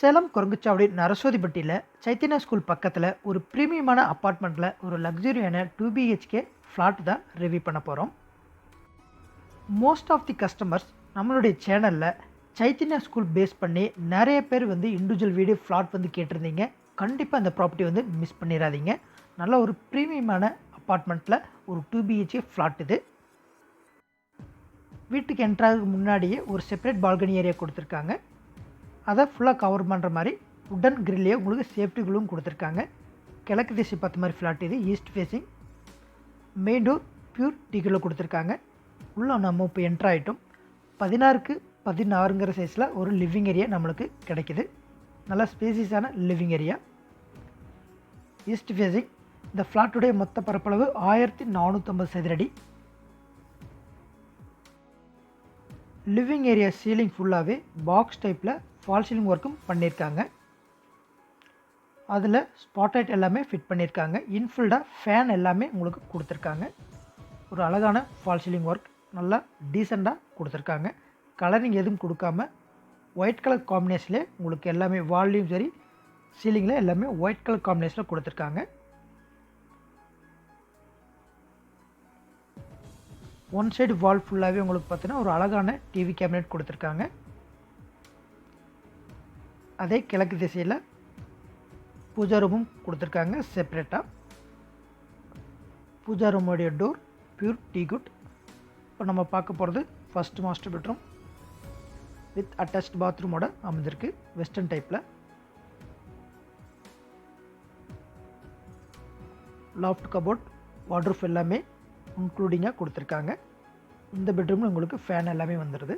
சேலம் குரங்குச்சாவடி நரசோதிப்பட்டியில் சைத்தன்யா ஸ்கூல் பக்கத்தில் ஒரு ப்ரீமியமான அப்பார்ட்மெண்ட்டில் ஒரு லக்ஸுரியான டூ பிஹெச்கே ஃப்ளாட் தான் ரிவ்யூ பண்ண போகிறோம் மோஸ்ட் ஆஃப் தி கஸ்டமர்ஸ் நம்மளுடைய சேனலில் சைத்தன்யா ஸ்கூல் பேஸ் பண்ணி நிறைய பேர் வந்து இண்டிவிஜுவல் வீடு ஃப்ளாட் வந்து கேட்டிருந்தீங்க. கண்டிப்பாக அந்த ப்ராப்பர்ட்டி வந்து மிஸ் பண்ணிடாதீங்க நல்ல ஒரு ப்ரீமியமான அப்பார்ட்மெண்ட்டில் ஒரு டூ பிஹெச்கே ஃப்ளாட் இது. வீட்டுக்கு என்ட்ராக முன்னாடியே ஒரு செப்பரேட் பால்கனி ஏரியா கொடுத்துருக்காங்க. அதை ஃபுல்லாக கவர் பண்ணுற மாதிரி உடன் கிரில்லையே உங்களுக்கு சேஃப்டி குளும் கொடுத்துருக்காங்க. கிழக்கு திசை பார்த்த மாதிரி ஃப்ளாட் இது east facing main door pure டீக்கில் கொடுத்துருக்காங்க. உள்ளே நம்ம இப்போ என்ட்ரு ஆகிட்டோம் பதினாறுக்கு பதினாறுங்கிற சைஸில் ஒரு லிவிங் ஏரியா நம்மளுக்கு கிடைக்கிது. நல்லா ஸ்பேசியஸான லிவிங் ஏரியா ஈஸ்ட் ஃபேஸிங் இந்த ஃப்ளாட்டுடைய மொத்த பரப்பளவு ஆயிரத்தி நானூற்றம்பது சதுரடி லிவிங் ஏரியா சீலிங் ஃபுல்லாகவே பாக்ஸ் டைப்பில் ஃபால் சீலிங் ஒர்க்கும் பண்ணியிருக்காங்க. அதில் ஸ்பாட்லைட் எல்லாமே ஃபிட் பண்ணியிருக்காங்க. இன்ஃபில்டாக ஃபேன் எல்லாமே உங்களுக்கு கொடுத்துருக்காங்க. ஒரு அழகான ஃபால் சீலிங் ஒர்க் நல்லா டீசெண்டாக கொடுத்துருக்காங்க. கலரிங் எதுவும் கொடுக்காம ஒயிட் கலர் காம்பினேஷன்லேயே உங்களுக்கு எல்லாமே வால்லையும் சரி சீலிங்கில் எல்லாமே ஒயிட் கலர் காம்பினேஷனில் கொடுத்துருக்காங்க. ஒன் சைடு வால் ஃபுல்லாகவே உங்களுக்கு பார்த்தீங்கன்னா ஒரு அழகான டிவி கேபினெட் கொடுத்துருக்காங்க. அதே கிழக்கு திசையில் பூஜா ரூமும் கொடுத்துருக்காங்க செப்ரேட்டாக பூஜா ரூமோடைய டோர் பியூர் டீ குட் இப்போ நம்ம பார்க்க போகிறது first master bedroom with attach பாத்ரூமோட அமைஞ்சிருக்கு வெஸ்டர்ன் டைப்பில் லாஃப்ட் கபோர்ட் வாட்ரூஃப் எல்லாமே இன்க்ளூடிங்காக கொடுத்துருக்காங்க. இந்த பெட்ரூமில் உங்களுக்கு ஃபேன் எல்லாமே வந்துடுது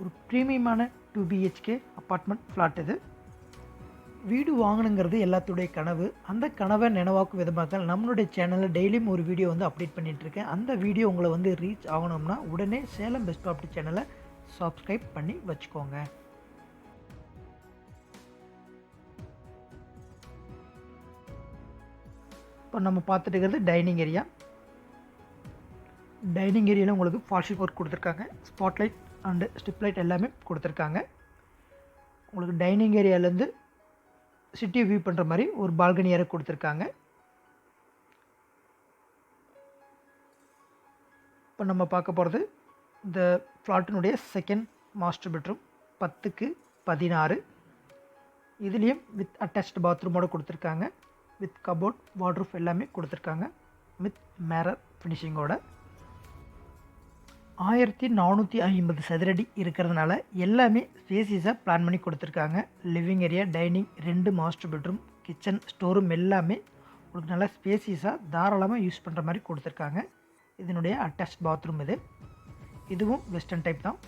ஒரு ப்ரீமியமான டூ பிஹெச்கே அப்பார்ட்மெண்ட் ஃப்ளாட் இது. வீடு வாங்கணுங்கிறது எல்லாத்துடைய கனவு. அந்த கனவை நினைவாக்கும் விதமாக நம்மளுடைய சேனலில் டெய்லியும் ஒரு வீடியோ வந்து அப்டேட் பண்ணிகிட்ருக்கேன் அந்த வீடியோ உங்களை வந்து ரீச் ஆகணும்னா உடனே சேலம் பெஸ்ட் ப்ராப்பர்ட்டி சேனலை சப்ஸ்கிரைப் பண்ணி வச்சுக்கோங்க. இப்போ நம்ம பார்த்துட்டு இருக்கிறது டைனிங் ஏரியா டைனிங் ஏரியாவில் உங்களுக்கு ஃபால்ஷிப் ஒர்க் கொடுத்துருக்காங்க. ஸ்பாட்லைட் அண்டு ஸ்டிப் லைட் எல்லாமே கொடுத்துருக்காங்க. உங்களுக்கு டைனிங் ஏரியாவிலேருந்து சிட்டி வியூ பண்ணுற மாதிரி ஒரு பால்கனி ஏரியா கொடுத்துருக்காங்க. இப்போ நம்ம பார்க்க போகிறது இந்த ஃப்ளாட்டினுடைய செகண்ட் மாஸ்டர் பெட்ரூம் பத்துக்கு பதினாறு. இதுலேயும் வித் அட்டாச்டு பாத்ரூமோடு கொடுத்துருக்காங்க. வித் கபோர்ட் வாட்ரூஃப் எல்லாமே கொடுத்துருக்காங்க. வித் மேரர் ஃபினிஷிங்கோட ஆயிரத்தி நானூற்றி ஐம்பது சதுரடி இருக்கிறதுனால எல்லாமே ஸ்பேசிஸாக பிளான் பண்ணி கொடுத்துருக்காங்க. லிவிங் ஏரியா டைனிங் ரெண்டு மாஸ்டர் பெட்ரூம் கிச்சன் ஸ்டோரூம் எல்லாமே உங்களுக்கு நல்லா ஸ்பேசிஸாக தாராளமாக யூஸ் பண்ணுற மாதிரி கொடுத்துருக்காங்க. இதனுடைய அட்டாச் பாத்ரூம் இது. இதுவும் வெஸ்டர்ன் டைப் தான்.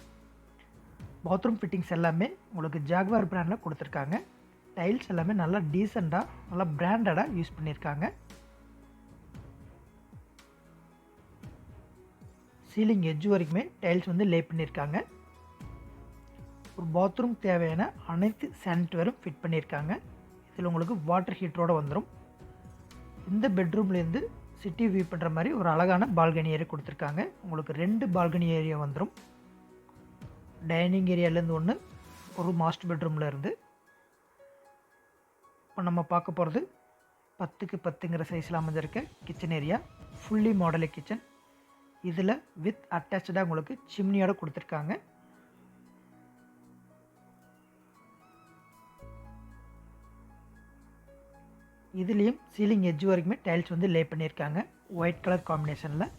பாத்ரூம் ஃபிட்டிங்ஸ் எல்லாமே உங்களுக்கு ஜாக்வார் பிராண்டில் கொடுத்துருக்காங்க. டைல்ஸ் எல்லாமே நல்லா டீசெண்டாக நல்லா பிராண்டடாக யூஸ் பண்ணியிருக்காங்க. சீலிங் எஜ் வரைக்குமே டைல்ஸ் வந்து லே பண்ணியிருக்காங்க ஒரு பாத்ரூம் தேவையான அனைத்து சானிட்டரும் ஃபிட் பண்ணியிருக்காங்க இதில் உங்களுக்கு வாட்டர் ஹீட்டரோடு வந்துடும் இந்த பெட்ரூம்லேருந்து சிட்டி வியூ பண்ணுற மாதிரி ஒரு அழகான பால்கனி ஏரியா கொடுத்துருக்காங்க. உங்களுக்கு ரெண்டு பால்கனி ஏரியா வந்துடும் டைனிங் ஏரியாலேருந்து ஒன்று ஒரு மாஸ்டர் பெட்ரூமில் இருந்து. இப்போ நம்ம பார்க்க போகிறது பத்துக்கு பத்துங்கிற சைஸில் அமைஞ்சிருக்க kitchen area fully modular kitchen இதில் வித் அட்டாச்சாக உங்களுக்கு சிம்னியோட கொடுத்துருக்காங்க. இதுலேயும் சீலிங் எட்ஜ் வரைக்குமே டைல்ஸ் வந்து லே பண்ணியிருக்காங்க. ஒயிட் கலர் காம்பினேஷனில்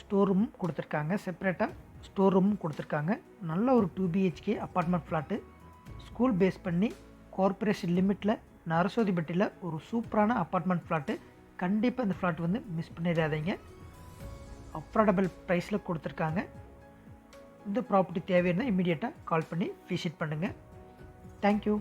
ஸ்டோர் ரூமும் கொடுத்துருக்காங்க செப்பரேட்டாக ஸ்டோர் ரூமும் கொடுத்துருக்காங்க. நல்ல ஒரு two BHK apartment flat school base பண்ணி கார்பரேஷன் லிமிட்டில் நரசோதிப்பட்டியில் ஒரு சூப்பரான அப்பார்ட்மெண்ட் ஃப்ளாட்டு கண்டிப்பாக இந்த ஃப்ளாட் வந்து மிஸ் பண்ணிடாதீங்க. அஃபோர்டபுள் ப்ரைஸில் கொடுத்துருக்காங்க. இந்த ப்ராப்பர்ட்டி தேவையான இம்மிடியேட்டாக கால் பண்ணி விசிட் பண்ணுங்கள் தேங்க்யூ